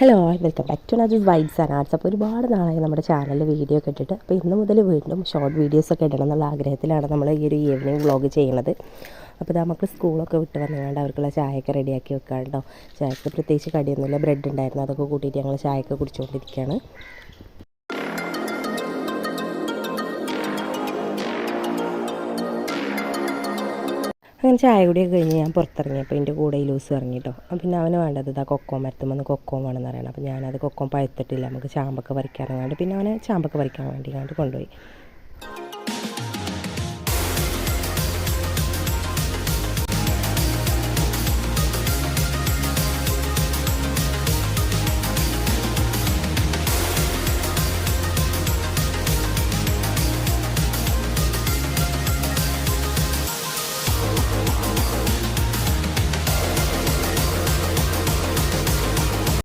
Hello welcome back to Najas vibes and arts അപ്പോൾ ഒരുപാട് നാളായി നമ്മുടെ ചാനലിൽ വീഡിയോ ഒക്കെ ഇട്ടിട്ട്. അപ്പോൾ ഇന്ന് മുതൽ വീണ്ടും ഷോർട്ട് വീഡിയോസ് ഒക്കെ ഇടണം എന്നുള്ള ആഗ്രഹത്തിലാണ് നമ്മൾ ഈ ഒരു ഈവനിങ് വ്ളോഗ് ചെയ്യുന്നത്. അപ്പോൾ ഇതാ നമുക്ക് സ്കൂളൊക്കെ വിട്ട് വന്നുകൊണ്ട് അവർക്കുള്ള ചായയൊക്കെ റെഡിയാക്കി വെക്കാം കേട്ടോ ചായക്ക് പ്രത്യേകിച്ച് കടിയൊന്നുമില്ല. ബ്രെഡ് ഉണ്ടായിരുന്നു. അതൊക്കെ കൂട്ടിയിട്ട് ഞങ്ങൾ ചായയൊക്കെ കുടിച്ചുകൊണ്ടിരിക്കുകയാണ് അങ്ങനെ ചായ കുടിയൊക്കെ കഴിഞ്ഞ് ഞാൻ പുറത്തിറങ്ങിയപ്പോൾ എന്റെ കൂടെ ലൂസ് ഇറങ്ങി കേട്ടോ പിന്നെ അവന് വേണ്ടത് ഇതാ കൊക്കോ മരത്തുമെന്ന് കൊക്കോ വേണമെന്ന് പറയണം. അപ്പോൾ ഞാനത് കൊക്കോ പഴുത്തിട്ടില്ല. നമുക്ക് ചാമ്പൊക്കെ പറിക്കാനെങ്ങാണ്ട് പിന്നെ അവനെ ചാമ്പൊക്കെ പറിക്കാൻ വേണ്ടി കണ്ട് കൊണ്ടുപോയി.